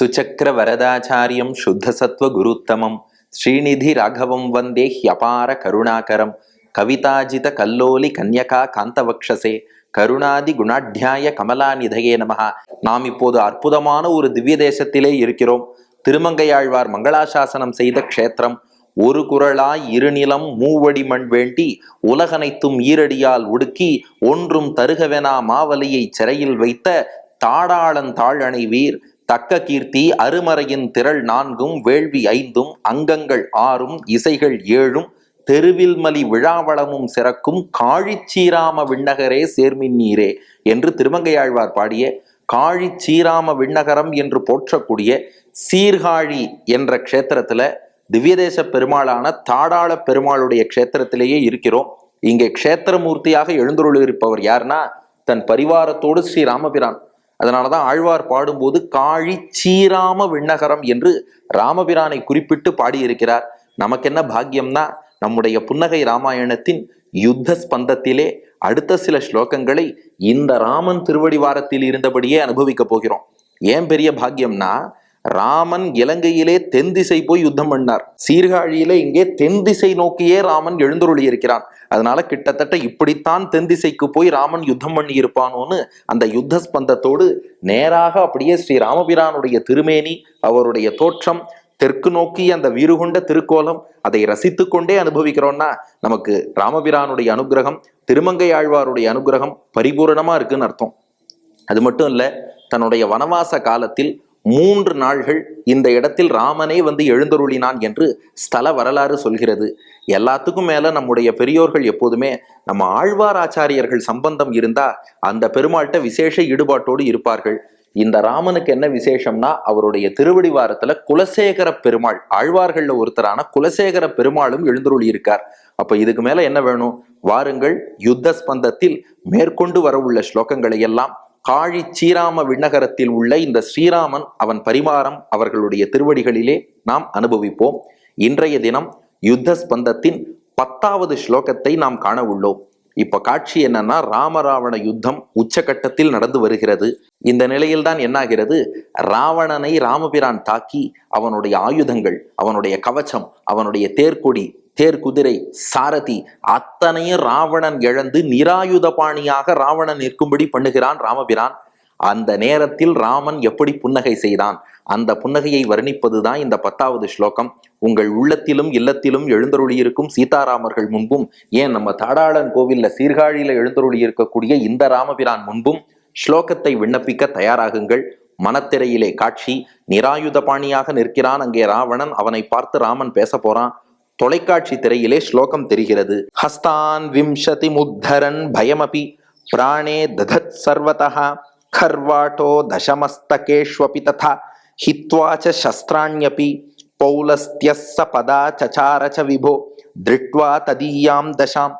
சுச்சக்கர வரதாச்சாரியம் சுத்தசத்வ குருத்தமம். ஸ்ரீநிதி ராகவம் வந்தே ஹியபார கருணாகரம். கவிதாஜித கல்லோலி கன்யகா காந்தவக்ஷசே. கருணாதி குணாட்யாய கமலாநிதையே நமஹ. நாம் இப்போது அற்புதமான ஒரு திவ்ய தேசத்திலே இருக்கிறோம். திருமங்கையாழ்வார் மங்களாசாசனம் செய்த க்ஷேத்திரம். ஒரு குரலாய் இருநிலம் மூவடி மண் வேண்டி உலகனைத்தும் ஈரடியால் ஒடுக்கி ஒன்றும் தருகவெனா மாவலியை சிறையில் வைத்த தாடாளன் தாழ் அணைவீர் தக்க கீர்த்தி அருமறையின் திரள் நான்கும் வேள்வி ஐந்தும் அங்கங்கள் ஆறும் இசைகள் ஏழும் தெருவில்மலி விழாவளமும் சிறக்கும் காழிச்சீராம விண்ணகரே சேர்மின் நீரே என்று திருமங்கையாழ்வார் பாடிய காழிச்சீராம விண்ணகரம் என்று போற்றக்கூடிய சீர்காழி என்ற க்ஷேத்திரத்துல திவ்யதேச பெருமாளான தாடாள பெருமாளுடைய க்ஷேத்திரத்திலேயே இருக்கிறோம். இங்கே க்ஷேத்திரமூர்த்தியாக எழுந்துருளிருப்பவர் யாருன்னா தன் பரிவாரத்தோடு ஸ்ரீ ராமபிரான். அதனாலதான் ஆழ்வார் பாடும்போது காழி சீராம விண்ணகரம் என்று ராமபிரானை குறிப்பிட்டு பாடியிருக்கிறார். நமக்கு என்ன பாக்கியம்னா நம்முடைய புன்னகை ராமாயணத்தின் யுத்த ஸ்பந்தத்திலே அடுத்த சில ஸ்லோகங்களை இந்த ராமன் திருவடிவாரத்தில் இருந்தபடியே அனுபவிக்க போகிறோம். ஏன் பெரிய பாக்கியம்னா ராமன் இலங்கையிலே தென் திசை போய் யுத்தம் பண்ணார். சீர்காழியில இங்கே தென் திசை நோக்கியே ராமன் எழுந்துருளி இருக்கிறான். அதனால கிட்டத்தட்ட இப்படித்தான் தென் திசைக்கு போய் ராமன் யுத்தம் பண்ணி இருப்பானோன்னு அந்த யுத்த ஸ்பந்தத்தோடு நேராக அப்படியே ஸ்ரீ ராமபிரானுடைய திருமேனி அவருடைய தோற்றம் தெற்கு நோக்கி அந்த வீறுகொண்ட திருக்கோலம் அதை ரசித்து கொண்டே அனுபவிக்கிறோம்னா நமக்கு ராமபிரானுடைய அனுகிரகம் திருமங்கை ஆழ்வாருடைய அனுகிரகம் பரிபூரணமா இருக்குன்னு அர்த்தம். அது மட்டும் இல்ல தன்னுடைய வனவாச காலத்தில் மூன்று நாள்கள் இந்த இடத்தில் ராமனே வந்து எழுந்தருளினான் என்று ஸ்தல வரலாறு சொல்கிறது. எல்லாத்துக்கும் மேல நம்முடைய பெரியோர்கள் எப்போதுமே நம்ம ஆழ்வார் ஆச்சாரியர்கள் சம்பந்தம் இருந்தா அந்த பெருமாள்கிட்ட விசேஷ ஈடுபாட்டோடு இருப்பார்கள். இந்த ராமனுக்கு என்ன விசேஷம்னா அவருடைய திருவடிவாரத்துல குலசேகர பெருமாள் ஆழ்வார்கள்ல ஒருத்தரான குலசேகர பெருமாளும் எழுந்தருளி இருக்கார் அப்ப இதுக்கு மேல என்ன வேணும்? வாருங்கள் யுத்த ஸ்பந்தத்தில் மேற்கொண்டு வரவுள்ள ஸ்லோகங்களை எல்லாம் காழி ஸ்ரீராம விண்ணகரத்தில் உள்ள இந்த ஸ்ரீராமன் அவன் பரிமாறம் அவர்களுடைய திருவடிகளிலே நாம் அனுபவிப்போம். இன்றைய தினம் யுத்த ஸ்பந்தத்தின் பத்தாவது ஸ்லோகத்தை நாம் காண உள்ளோம். இப்ப காட்சி என்னன்னா ராமராவண யுத்தம் உச்சகட்டத்தில் நடந்து வருகிறது. இந்த நிலையில்தான் என்னாகிறது? ராவணனை ராமபிரான் தாக்கி அவனுடைய ஆயுதங்கள் அவனுடைய கவச்சம் அவனுடைய தேர்கொடி தேர் குதிரை சாரதி அத்தனையும் ராவணன் இழந்து நிராயுதபாணியாக ராவணன் நிற்கும்படி பண்ணுகிறான் ராமபிரான். அந்த நேரத்தில் ராமன் எப்படி புன்னகை செய்தான்? அந்த புன்னகையை வர்ணிப்பதுதான் இந்த பத்தாவது ஸ்லோகம். உங்கள் உள்ளத்திலும் இல்லத்திலும் எழுந்தருளியிருக்கும் சீதாராமர்கள் முன்பும் ஏன் நம்ம தாடாளன் கோவில்ல சீர்காழியில எழுந்தருளி இருக்கக்கூடிய இந்த ராமபிரான் முன்பும் ஸ்லோகத்தை விண்ணப்பிக்க தயாராகுங்கள். மனத்திரையிலே காட்சி நிராயுத பாணியாக நிற்கிறான் அங்கே ராவணன். அவனை பார்த்து ராமன் பேச போறான். தொலைக்காட்சி திரையிலே ஸ்லோகம் தெரிகிறது. ஹஸ்தான் விம்சதி முத்தரன் பயமபி பிராணே ததத் சர்வதா கர்வாட்டோ தசமஸ்தகேஷ்வபி ததா. హిత్వాచ శస్త్రాణ్యపి పౌలస్త్యస్స పదా च विभो దృష్ట్వా तदीयां दशां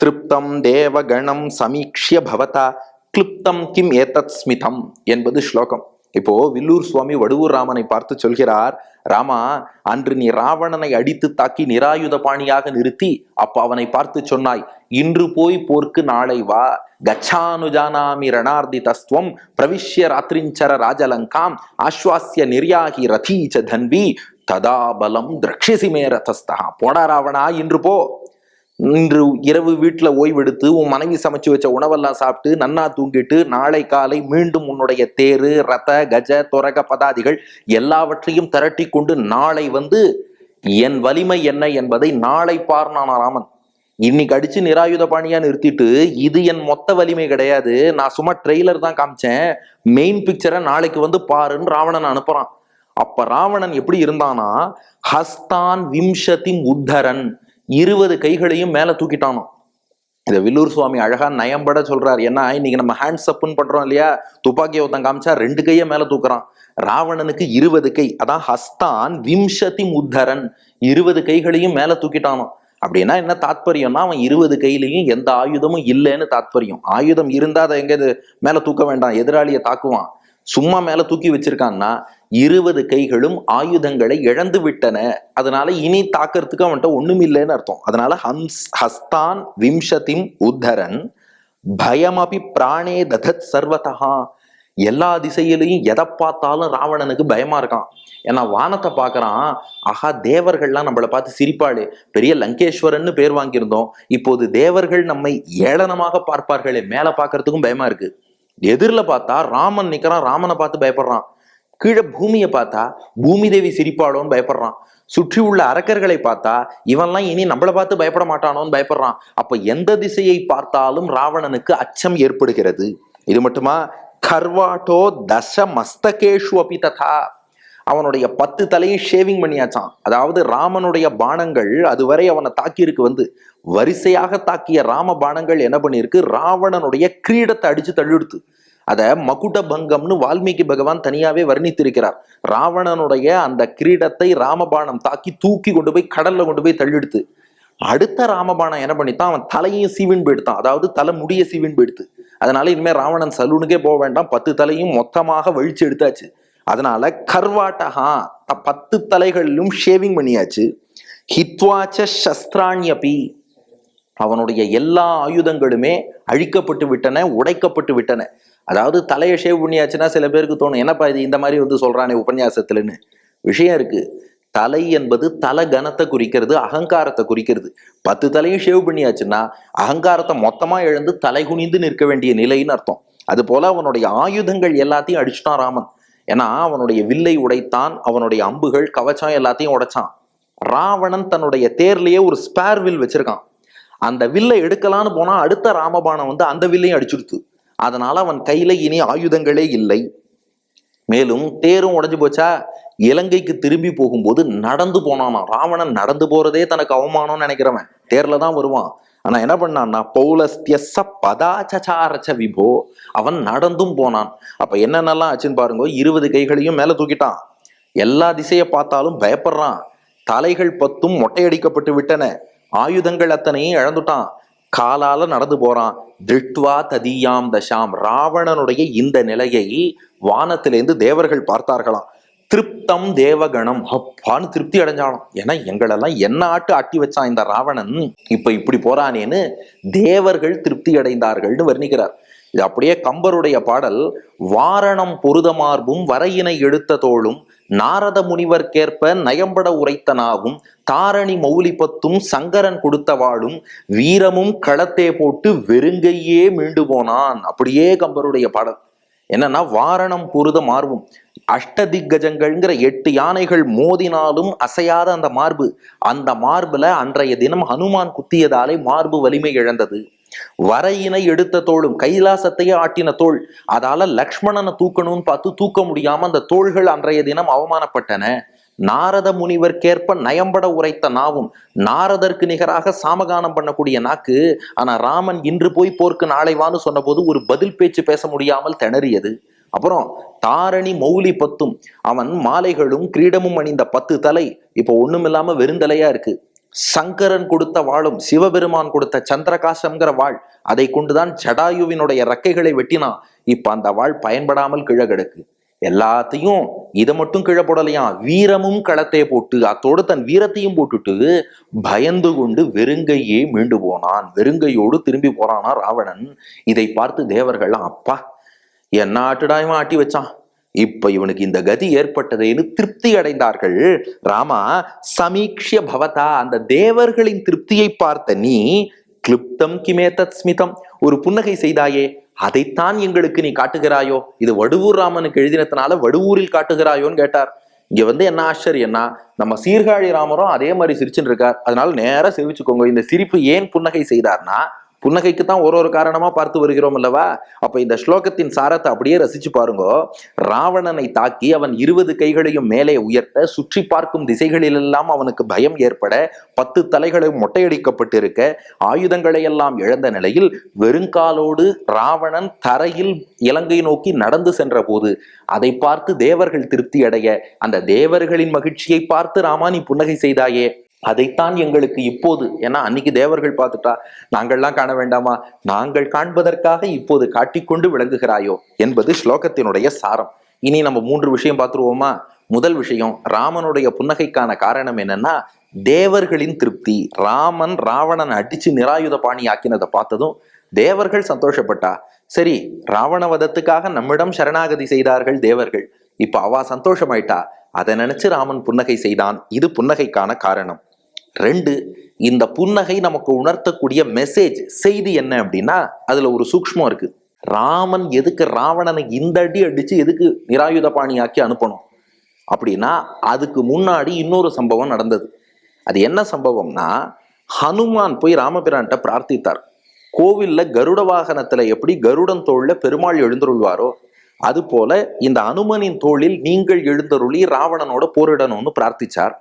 திருப்தம் தேவகணம் சமீக்ஷிய பவதா கிளிப்தம் கிம் ஏதத் ஸ்மிதம் என்பது ஸ்லோகம் இப்போ வில்லூர் சுவாமி வடுவூர் ராமனை பார்த்து சொல்கிறார் ராமா அன்று நீ ராவணனை அடித்து தாக்கி நிராயுத பாணியாக நிறுத்தி அப்ப அவனை பார்த்து சொன்னாய் இன்று போய் போர்க்கு நாளை வா. கச்சானுஜானாமி ரணார்த்தி தஸ்துவம் பிரவிஷ்ய ராத்திரிஞ்சர ராஜலங்காம் ஆஸ்வாசிய நிர்யாகி ரதீச்ச தன்வி ததா பலம் மே ரதஸ்தா போடா ராவணா இன்று போ. இன்று இரவு வீட்டில் ஓய்வெடுத்து உன் மனைவி சமைச்சு வச்ச உணவெல்லாம் சாப்பிட்டு நன்னா தூங்கிட்டு நாளை காலை மீண்டும் உன்னுடைய தேரு ரத கஜ துரக பதாதிகள் எல்லாவற்றையும் திரட்டி கொண்டு நாளை வந்து என் வலிமை என்ன என்பதை நாளை பார் நான் ராமன். இன்னைக்கு அடிச்சு நிராயுத பாணியா நிறுத்திட்டு இது என் மொத்த வலிமை கிடையாது. நான் சும்மா ட்ரெய்லர் தான் காமிச்சேன். மெயின் பிக்சரை நாளைக்கு வந்து பாருன்னு ராவணன் அனுப்புறான். அப்ப ராவணன் எப்படி இருந்தானா ஹஸ்தான் விம்சதி உத்தரன். இருபது கைகளையும் மேலே தூக்கிட்டானோ? இதை வில்லூர் சுவாமி அழகா நயம்பட சொல்றாரு. ஏன்னா இன்னைக்கு நம்ம ஹேண்ட்ஸ் அப்புன்னு பண்றோம் இல்லையா? துப்பாக்கி ஒருத்தன் காமிச்சா ரெண்டு கையை மேல தூக்குறான். ராவணனுக்கு இருபது கை. அதான் ஹஸ்தான் விம்சதி முத்தரன். இருபது கைகளையும் மேல தூக்கிட்டானோ? அப்படின்னா என்ன தாத்பரியம்னா அவன் இருபது கையிலையும் எந்த ஆயுதமும் இல்லைன்னு தாத்பரியம். ஆயுதம் இருந்தா அதை எங்க மேல தூக்க வேண்டாம். எதிராளியை தாக்குவான். சும்மா மேல தூக்கி வச்சிருக்கான்னா இருபது கைகளும் ஆயுதங்களை இழந்து விட்டன. அதனால இனி தாக்கிறதுக்கு அவன்கிட்ட ஒண்ணும் இல்லைன்னு அர்த்தம். அதனால ஹம்ஸ் ஹஸ்தான் விம்சதிம் உத்தரன் பயமபி பிராணே ததத் சர்வதா எல்லா திசையிலையும் எதை பார்த்தாலும் ராவணனுக்கு பயமா இருக்கான். ஏன்னா வானத்தை பார்க்கறான் ஆஹா தேவர்கள்லாம் நம்மளை பார்த்து சிரிப்பாளே. பெரிய லங்கேஸ்வரன்னு பேர் வாங்கியிருந்தோம். இப்போது தேவர்கள் நம்மை ஏளனமாக பார்ப்பார்களே மேலே பார்க்கறதுக்கும் பயமா இருக்கு. எதிரில் பார்த்தா ராமன் நிற்கிறான் ராமனை பார்த்து பயப்படுறான். கீழே பூமியை பார்த்தா பூமி தேவி சிரிப்பாளோன்னு பயப்படுறான். சுற்றி உள்ள அரக்கர்களை பார்த்தா இவன்லாம் இனி நம்மளை பார்த்து பயப்பட மாட்டானோன்னு பயப்படுறான். அப்ப எந்த திசையை பார்த்தாலும் ராவணனுக்கு அச்சம் ஏற்படுகிறது. இது மட்டுமா? கர்வாட்டோ தச மஸ்தகேஷு அபி ததா. அவனுடைய பத்து தலையும் ஷேவிங் பண்ணியாச்சான் அதாவது ராமனுடைய பானங்கள் அதுவரை அவனை தாக்கியிருக்கு வந்து வரிசையாக தாக்கிய ராம பானங்கள் என்ன பண்ணியிருக்கு? ராவணனுடைய கிரீடத்தை அடிச்சு தள்ளிடுத்து. அதை மகுட பங்கம்னு வால்மீகி பகவான் தனியாவே வர்ணித்திருக்கிறார். ராவணனுடைய அந்த கிரீடத்தை ராமபாணம் தாக்கி தூக்கி கொண்டு போய் கடல்ல கொண்டு போய் தள்ளிடுத்து. அடுத்த ராமபாணம் என்ன பண்ணித்தான்? அவன் தலையும் சீவின் போயிடுத்தான். அதாவது தலை முடிய சீவின் போயிடுத்து. அதனால இனிமே ராவணன் சலூனுக்கே போக வேண்டாம். பத்து தலையும் மொத்தமாக வழிச்சு எடுத்தாச்சு. அதனால கர்வாட்டகா த- பத்து தலைகளிலும் ஷேவிங் பண்ணியாச்சு. ஹித்வாச்ச சஸ்திராணியபி. அவனுடைய எல்லா ஆயுதங்களுமே அழிக்கப்பட்டு விட்டன உடைக்கப்பட்டு விட்டன. அதாவது தலையை ஷேவ் பண்ணியாச்சுன்னா சில பேருக்கு தோணும் என்னப்பா இது இந்த மாதிரி வந்து சொல்றானே உபன்யாசத்துலன்னு. விஷயம் இருக்கு. தலை என்பது தல கனத்தை குறிக்கிறது அகங்காரத்தை குறிக்கிறது. பத்து தலையும் ஷேவ் பண்ணியாச்சுன்னா அகங்காரத்தை மொத்தமா இழந்து தலை குனிந்து நிற்க வேண்டிய நிலைன்னு அர்த்தம். அது போல அவனுடைய ஆயுதங்கள் எல்லாத்தையும் அடிச்சுட்டான் ராமன். ஏன்னா அவனுடைய வில்லை உடைத்தான் அவனுடைய அம்புகள் கவச்சம் எல்லாத்தையும் உடைச்சான். ராவணன் தன்னுடைய தேர்லயே ஒரு ஸ்பேர் வில் வச்சிருக்கான். அந்த வில்லை எடுக்கலான்னு போனா அடுத்த ராமபாணம் வந்து அந்த வில்லையும் அடிச்சுடுத்து. அதனால அவன் கையில இனி ஆயுதங்களே இல்லை. மேலும் தேரும் உடைஞ்சு போச்சா? இலங்கைக்கு திரும்பி போகும்போது நடந்து போனானான் ராவணன் நடந்து போறதே தனக்கு அவமானம்னு நினைக்கிறவன். தேர்ல தான் வருவான். ஆனா என்ன பண்ணான்னா பௌலஸ்தியச பதாச்சசாரச்ச விபோ அவன் நடந்தும் போனான். அப்ப என்னென்னலாம் ஆச்சுன்னு பாருங்க இருபது கைகளையும் மேல தூக்கிட்டான். எல்லா திசையை பார்த்தாலும் பயப்படுறான். தலைகள் பத்தும் மொட்டையடிக்கப்பட்டு விட்டன. ஆயுதங்கள் அத்தனையும் இழந்துட்டான். காலால நடந்து போறான். திருட்வா ததியாம் தசாம் ராவணனுடைய இந்த நிலையை வானத்திலேருந்து தேவர்கள் பார்த்தார்களாம். திருப்தம் தேவகணம். அப்பான்னு திருப்தி அடைஞ்சாலும். ஏன்னா எங்களெல்லாம் என்ன ஆட்டு அட்டி வச்சான் இந்த ராவணன்? இப்ப இப்படி போறானேன்னு தேவர்கள் திருப்தி அடைந்தார்கள்னு வர்ணிக்கிறார். இது அப்படியே கம்பருடைய பாடல். வாரணம் பொருதமார்பும் வரையினை எடுத்த தோளும் நாரத முனிவர்க்கேற்ப நயம்பட உரைத்தனாகும் தாரணி மௌலிபத்தும் சங்கரன் கொடுத்த வாழும் வீரமும் களத்தே போட்டு வெறுங்கையே மீண்டு போனான். அப்படியே கம்பருடைய பாடல். என்னன்னா வாரணம் புருத மார்பும். அஷ்டதிக்கஜங்கள்ங்கிற எட்டு யானைகள் மோதினாலும் அசையாத அந்த மார்பு. அந்த மார்புல அன்றைய தினம் ஹனுமான் குத்தியதாலே மார்பு வலிமை இழந்தது. வரையினை எடுத்த தோளும் கைலாசத்தையே ஆட்டின தோள். அதால லக்ஷ்மணனை தூக்கணும்னு பார்த்து தூக்க முடியாம அந்த தோள்கள் அன்றைய தினம் அவமானப்பட்டன. நாரத முனிவர்க்கேற்ப நயம்பட உரைத்த நாவும் நாரதற்கு நிகராக சாமகானம் பண்ணக்கூடிய நாக்கு. ஆனா ராமன் இன்று போய் போர்க்கு நாளை வான்னு சொன்னபோது ஒரு பதில் பேச்சு பேச முடியாமல் திணறியது. அப்புறம் தாரணி மௌலி பத்தும் அவன் மாலைகளும் கிரீடமும் அணிந்த பத்து தலை இப்போ ஒண்ணுமில்லாம வெறுந்தலையா இருக்கு. சங்கரன் கொடுத்த வாளும் சிவபெருமான் கொடுத்த சந்திரகாசம்ங்கிற வாழ் அதை கொண்டுதான் ஜடாயுவினுடைய ரக்கைகளை வெட்டினான். இப்ப அந்த வாழ் பயன்படாமல் கிழகெடுக்கு. எல்லாத்தையும் இதை மட்டும் கீழே போடலையா வீரமும் களத்தை போட்டு அத்தோடு தன் வீரத்தையும் போட்டுட்டு பயந்து கொண்டு வெறுங்கையே மீண்டு போனான். வெறுங்கையோடு திரும்பி போறானா ராவணன்? இதை பார்த்து தேவர்கள் அப்பா என்ன ஆட்டுடா இவன் ஆட்டி வச்சான். இப்ப இவனுக்கு இந்த கதி ஏற்பட்டதேன்னு திருப்தி அடைந்தார்கள். ராமா சமீக்ஷிய பவதா அந்த தேவர்களின் திருப்தியை பார்த்த நீ கிளிப்தம் கிமேதத் ஸ்மிதம். ஒரு புன்னகை செய்தாயே அதைத்தான் எங்களுக்கு நீ காட்டுகிறாயோ? இது வடுவூர் ராமனுக்கு எழுதினத்தினால வடுவூரில் காட்டுகிறாயோன்னு கேட்டார். இங்க வந்து என்ன ஆச்சரியம்னா நம்ம சீர்காழி ராமரும் அதே மாதிரி சிரிச்சுன்னு இருக்கார். அதனால நேரா சிரிச்சுக்கோங்க. இந்த சிரிப்பு ஏன் புன்னகை செய்தார்னா புன்னகைக்கு தான் ஒரு ஒரு காரணமா பார்த்து வருகிறோம் அல்லவா அப்ப இந்த ஸ்லோகத்தின் சாரத்தை அப்படியே ரசிச்சு பாருங்க. ராவணனை தாக்கி அவன் இருபது கைகளையும் மேலே உயர்த்த சுற்றி பார்க்கும் திசைகளிலெல்லாம் அவனுக்கு பயம் ஏற்பட பத்து தலைகளும் மொட்டையடிக்கப்பட்டிருக்க ஆயுதங்களை எல்லாம் இழந்த நிலையில் வெறுங்காலோடு ராவணன் தரையில் இலங்கை நோக்கி நடந்து சென்ற போது அதை பார்த்து தேவர்கள் திருப்தி அடைய அந்த தேவர்களின் மகிழ்ச்சியை பார்த்து ராமா நீ புன்னகை செய்தாயே. அதைத்தான் எங்களுக்கு இப்போது ஏன்னா அன்னைக்கு தேவர்கள் பார்த்துட்டா நாங்கள்லாம் காண வேண்டாமா? நாங்கள் காண்பதற்காக இப்போது காட்டிக்கொண்டு விளங்குகிறாயோ? என்பது ஸ்லோகத்தினுடைய சாரம். இனி நம்ம மூன்று விஷயம் பார்த்துருவோமா? முதல் விஷயம் ராமனுடைய புன்னகைக்கான காரணம் என்னன்னா தேவர்களின் திருப்தி ராமன் ராவணன் அடிச்சு நிராயுத பாணி ஆக்கினதை பார்த்ததும் தேவர்கள் சந்தோஷப்பட்டா சரி ராவண வதத்துக்காக நம்மிடம் சரணாகதி செய்தார்கள் தேவர்கள் இப்ப அவ சந்தோஷமாயிட்டா? அதை நினைச்சு ராமன் புன்னகை செய்தான். இது புன்னகைக்கான காரணம். ரெண்டு இந்த புன்னகை நமக்கு உணர்த்தக்கூடிய மெசேஜ் செய்தி என்ன அப்படின்னா அதுல ஒரு சூக்ஷ்மம் இருக்கு. ராமன் எதுக்கு ராவணனை இந்த அடி அடிச்சு எதுக்கு நிராயுத பாணியாக்கி அனுப்பணும்? அப்படின்னா அதுக்கு முன்னாடி இன்னொரு சம்பவம் நடந்தது. அது என்ன சம்பவம்னா ஹனுமான் போய் ராமபிரான்ட்ட பிரார்த்தித்தார். கோவில்ல கருட வாகனத்துல எப்படி கருடன் தோல்ல பெருமாள் எழுந்தருள்வாரோ அது போல இந்த அனுமனின் தோளில் நீங்கள் எழுந்தருளி ராவணனோட போரிடணும்னு பிரார்த்திச்சார்.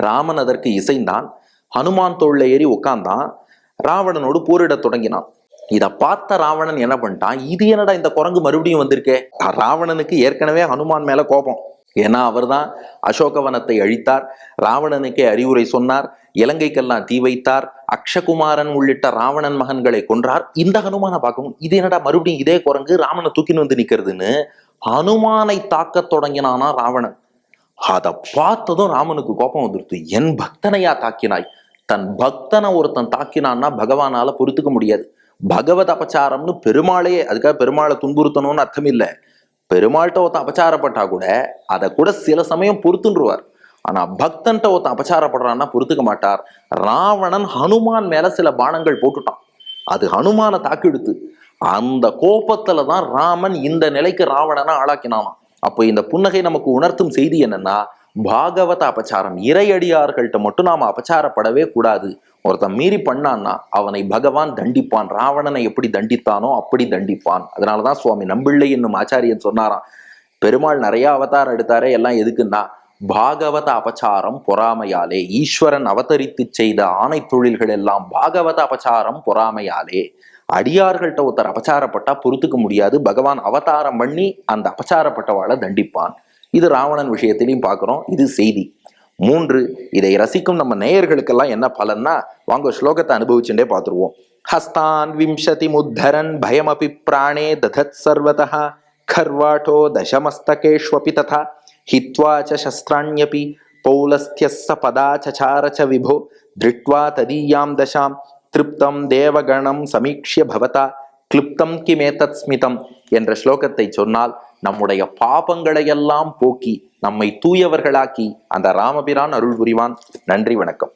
ராமன் அதற்கு இசைந்தான். ஹனுமான் தோல்ல ஏறி உட்கார்ந்தான் ராவணனோடு போரிடத் தொடங்கினான். இதை பார்த்த ராவணன் என்ன பண்ணிட்டான்? இது என்னடா இந்த குரங்கு மறுபடியும் வந்திருக்கே? ராவணனுக்கு ஏற்கனவே ஹனுமான் மேல கோபம். ஏன்னா அவர்தான் அசோகவனத்தை அழித்தார். ராவணனுக்கே அறிவுரை சொன்னார். இலங்கைக்கெல்லாம் தீ வைத்தார். அக்ஷகுமாரன் உள்ளிட்ட ராவணன் மகன்களை கொன்றார். இந்த ஹனுமானை பார்க்கவும் இது என்னடா மறுபடியும் இதே குரங்கு ராமனை தூக்கின்னு வந்து நிக்கிறதுன்னு. ஹனுமானை தாக்கத் தொடங்கினானா ராவணன். அதை பார்த்ததும் ராமனுக்கு கோபம் வந்துருது. என் பக்தனையா தாக்கினாய். தன் பக்தனை ஒருத்தன் தாக்கினான்னா பகவானால பொறுத்துக்க முடியாது. பகவத் அபச்சாரம்னு பெருமாளே அதுக்காக பெருமாளை துன்புறுத்தணும்னு அர்த்தம் இல்லை பெருமாள்கிட்ட ஒருத்தன் அபச்சாரப்பட்டா கூட அதை கூட சில சமயம் பொறுத்துன்றுவார். ஆனா பக்தன்ட்ட ஒருத்தன் அபச்சாரப்படுறான்னா பொறுத்துக்க மாட்டார். ராவணன் ஹனுமான் மேல சில பானங்கள் போட்டுட்டான். அது ஹனுமானை தாக்கிடுத்து அந்த கோபத்துல தான் ராமன் இந்த நிலைக்கு ராவணனை ஆளாக்கினானான் அப்போ இந்த புன்னகை நமக்கு உணர்த்தும் செய்தி என்னன்னா பாகவத அபச்சாரம். இறையடியார்கள்ட்ட மட்டும் நாம் அபச்சாரப்படவே கூடாது. ஒருத்தன் மீறி பண்ணான்னா அவனை பகவான் தண்டிப்பான். ராவணனை எப்படி தண்டித்தானோ அப்படி தண்டிப்பான். அதனாலதான் சுவாமி நம்பிள்ளை என்னும் ஆச்சாரியன் சொன்னாராம். பெருமாள் நிறைய அவதாரம் எடுத்தாரே எல்லாம் எதுக்குன்னா பாகவத அபச்சாரம் பொறாமையாலே ஈஸ்வரன் அவதரித்து செய்த ஆணை தொழில்கள் எல்லாம் பாகவத அபச்சாரம் பொறாமையாலே. அடியார்கள்ட்ட ஒருத்தர் அபச்சாரப்பட்டா பொறுத்துக்க முடியாது. பகவான் அவதாரம் பண்ணி அந்த அபச்சாரப்பட்டவாளை தண்டிப்பான். இது ராவணன் விஷயத்திலையும் பார்க்குறோம். இது செய்தி. மூன்று இதை ரசிக்கும் நம்ம நேயர்களுக்கெல்லாம் என்ன பலன்னா வாங்க ஸ்லோகத்தை அனுபவிச்சுட்டே பார்த்துருவோம். ஹஸ்தான் விம்சதி முத்தரன் பயமபி பிராணே ததத் சர்வதா கர்வாட்டோ தசமஸ்தகேஷ்வபி ததா ஹித்வா சஸ்திராணியபி பௌலஸ்தியஸ்ஸ பதா சச்சார விபோ திருட்வா ததீயாம் தசாம் திருப்தம் தேவகணம் சமீக்ஷிய பவதா கிளிப்தம் கிமேதத் ஸ்மிதம் என்ற ஸ்லோகத்தை சொன்னால் நம்முடைய பாபங்களையெல்லாம் போக்கி நம்மை தூயவர்களாக்கி அந்த ராமபிரான் அருள் புரிவான். நன்றி வணக்கம்.